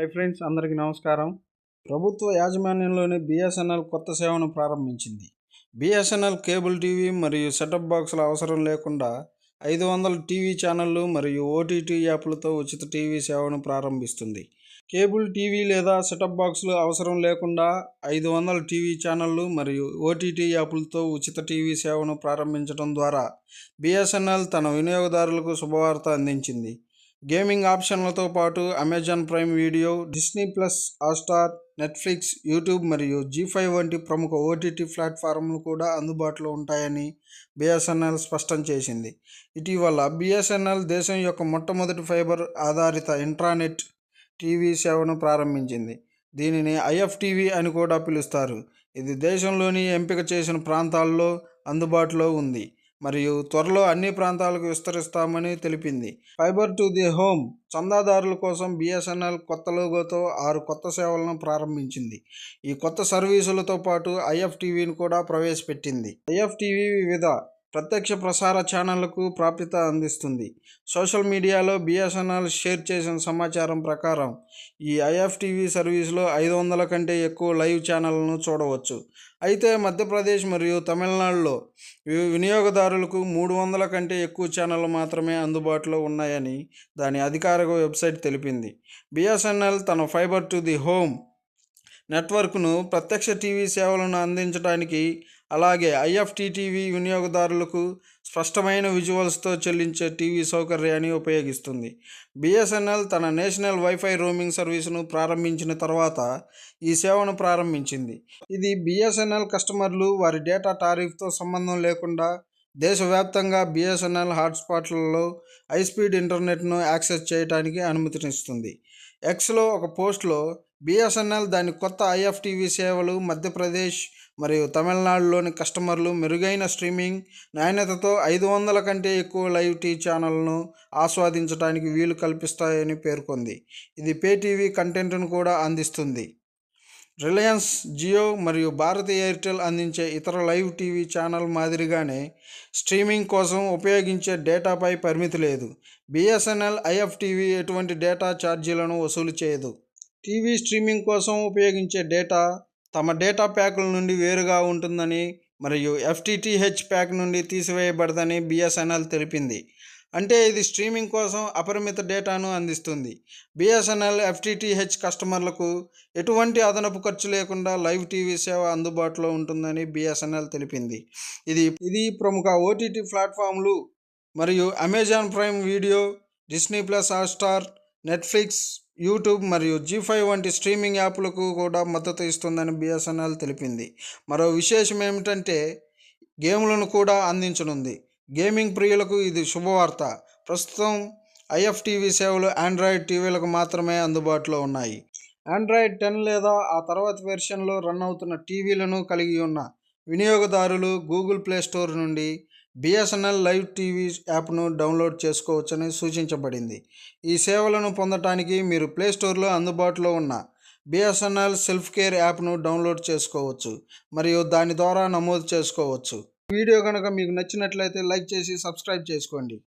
Hi friends అందరికీ నమస్కారం. ప్రభుత్వ యాజమాన్యంలోని బిఎస్ఎన్ఎల్ కొత్త సేవను ప్రారంభించింది. బిఎస్ఎన్ఎల్ కేబుల్ టీవీ మరియు సెటప్ బాక్సుల అవసరం లేకుండా ఐదు వందల టీవీ ఛానళ్ళు మరియు ఓటీటీ యాప్లతో ఉచిత టీవీ సేవను ప్రారంభిస్తుంది. కేబుల్ టీవీ లేదా సెటప్ బాక్సులు అవసరం లేకుండా ఐదు వందల టీవీ ఛానళ్ళు మరియు ఓటీటీ యాప్లతో ఉచిత టీవీ సేవను ప్రారంభించడం ద్వారా బిఎస్ఎన్ఎల్ తన వినియోగదారులకు శుభవార్త అందించింది. గేమింగ్ ఆప్షన్లతో పాటు Amazon Prime Video Disney Plus Hotstar Netflix YouTube మరియు జీ ఫైవ్ వంటి ప్రముఖ ఓటీటీ ప్లాట్ఫారంలు కూడా అందుబాటులో ఉంటాయని బిఎస్ఎన్ఎల్ స్పష్టం చేసింది. ఇటీవల బిఎస్ఎన్ఎల్ దేశం యొక్క మొట్టమొదటి ఫైబర్ ఆధారిత ఇంట్రానెట్ టీవీ సేవను ప్రారంభించింది. దీనిని ఐఎఫ్టీవీ అని కూడా పిలుస్తారు. ఇది దేశంలోని ఎంపిక చేసిన ప్రాంతాల్లో అందుబాటులో ఉంది. మరియు త్వరలో అన్ని ప్రాంతాలకు విస్తరిస్తామని తెలిపింది. ఫైబర్ టు ది హోమ్ చందాదారుల కోసం బిఎస్ఎన్ఎల్ కొత్త లోగోతో ఆరు కొత్త సేవలను ప్రారంభించింది. ఈ కొత్త సర్వీసులతో పాటు ఐఎఫ్టీవీని కూడా ప్రవేశపెట్టింది. ఐఎఫ్టీవీ వివిధ ప్రత్యక్ష ప్రసార ఛానళ్ళకు ప్రాప్యత అందిస్తుంది. సోషల్ మీడియాలో బిఎస్ఎన్ఎల్ షేర్ చేసిన సమాచారం ప్రకారం ఈ ఐఎఫ్టీవీ సర్వీస్లో ఐదు వందల కంటే ఎక్కువ లైవ్ ఛానళ్ళను చూడవచ్చు. అయితే మధ్యప్రదేశ్ మరియు తమిళనాడులో వినియోగదారులకు మూడు వందల కంటే ఎక్కువ ఛానళ్ళు మాత్రమే అందుబాటులో ఉన్నాయని దాని అధికారిక వెబ్సైట్ తెలిపింది. బిఎస్ఎన్ఎల్ తన ఫైబర్ టు ది హోమ్ నెట్వర్క్ను ప్రత్యక్ష టీవీ సేవలను అందించడానికి అలాగే ఐఎఫ్టీటీవీ వినియోగదారులకు స్పష్టమైన విజువల్స్తో చెల్లించే టీవీ సౌకర్యాన్ని ఉపయోగిస్తుంది. బిఎస్ఎన్ఎల్ తన నేషనల్ వైఫై రోమింగ్ సర్వీసును ప్రారంభించిన తర్వాత ఈ సేవను ప్రారంభించింది. ఇది బిఎస్ఎన్ఎల్ కస్టమర్లు వారి డేటా టారిఫ్తో సంబంధం లేకుండా దేశవ్యాప్తంగా బిఎస్ఎన్ఎల్ హాట్స్పాట్లలో హై స్పీడ్ ఇంటర్నెట్ను యాక్సెస్ చేయడానికి అనుమతినిస్తుంది. ఎక్స్లో ఒక పోస్ట్లో బిఎస్ఎన్ఎల్ దాని కొత్త ఐఎఫ్టీవీ సేవలు మధ్యప్రదేశ్ మరియు తమిళనాడులోని కస్టమర్లు మెరుగైన స్ట్రీమింగ్ నాణ్యతతో ఐదు వందల కంటే ఎక్కువ లైవ్ టీ ఛానల్ను ఆస్వాదించడానికి వీలు కల్పిస్తాయని పేర్కొంది. ఇది పేటీవీ కంటెంట్ను కూడా అందిస్తుంది. రిలయన్స్ జియో మరియు భారతీ ఎయిర్టెల్ అందించే ఇతర లైవ్ టీవీ ఛానల్ మాదిరిగానే స్ట్రీమింగ్ కోసం ఉపయోగించే డేటాపై పరిమితి లేదు. బిఎస్ఎన్ఎల్ ఐఎఫ్టీవీ ఎటువంటి డేటా ఛార్జీలను వసూలు చేయదు. టీవీ స్ట్రీమింగ్ కోసం ఉపయోగించే డేటా తమ డేటా ప్యాకుల నుండి వేరుగా ఉంటుందని మరియు ఎఫ్టీటీహెచ్ ప్యాక్ నుండి తీసివేయబడదని బిఎస్ఎన్ఎల్ తెలిపింది. అంటే ఇది స్ట్రీమింగ్ కోసం అపరిమిత డేటాను అందిస్తుంది. బిఎస్ఎన్ఎల్ ఎఫ్టీటీహెచ్ కస్టమర్లకు ఎటువంటి అదనపు ఖర్చు లేకుండా లైవ్ టీవీ సేవ అందుబాటులో ఉంటుందని బిఎస్ఎన్ఎల్ తెలిపింది. ఇది ఇది ప్రముఖ ఓటీటీ ప్లాట్ఫామ్లు మరియు Amazon Prime Video Disney Plus Hotstar Netflix YouTube మరియు జీ ఫైవ్ వంటి స్ట్రీమింగ్ యాప్లకు కూడా మద్దతు ఇస్తుందని బిఎస్ఎన్ఎల్ తెలిపింది. మరో విశేషం ఏమిటంటే గేమ్లను కూడా అందించనుంది. గేమింగ్ ప్రియులకు ఇది శుభవార్త. ప్రస్తుతం ఐఎఫ్టీవీ సేవలు ఆండ్రాయిడ్ టీవీలకు మాత్రమే అందుబాటులో ఉన్నాయి. ఆండ్రాయిడ్ టెన్ లేదా ఆ తర్వాతి వెర్షన్లో రన్ అవుతున్న టీవీలను కలిగి ఉన్న వినియోగదారులు గూగుల్ ప్లే స్టోర్ నుండి బిఎస్ఎన్ఎల్ లైవ్ టీవీ యాప్ను డౌన్లోడ్ చేసుకోవచ్చని సూచించబడింది. ఈ సేవలను పొందటానికి మీరు ప్లే స్టోర్లో అందుబాటులో ఉన్న బిఎస్ఎన్ఎల్ సెల్ఫ్ కేర్ యాప్ను డౌన్లోడ్ చేసుకోవచ్చు మరియు దాని ద్వారా నమోదు చేసుకోవచ్చు. వీడియో కనుక మీకు నచ్చినట్లయితే లైక్ చేసి సబ్స్క్రైబ్ చేసుకోండి.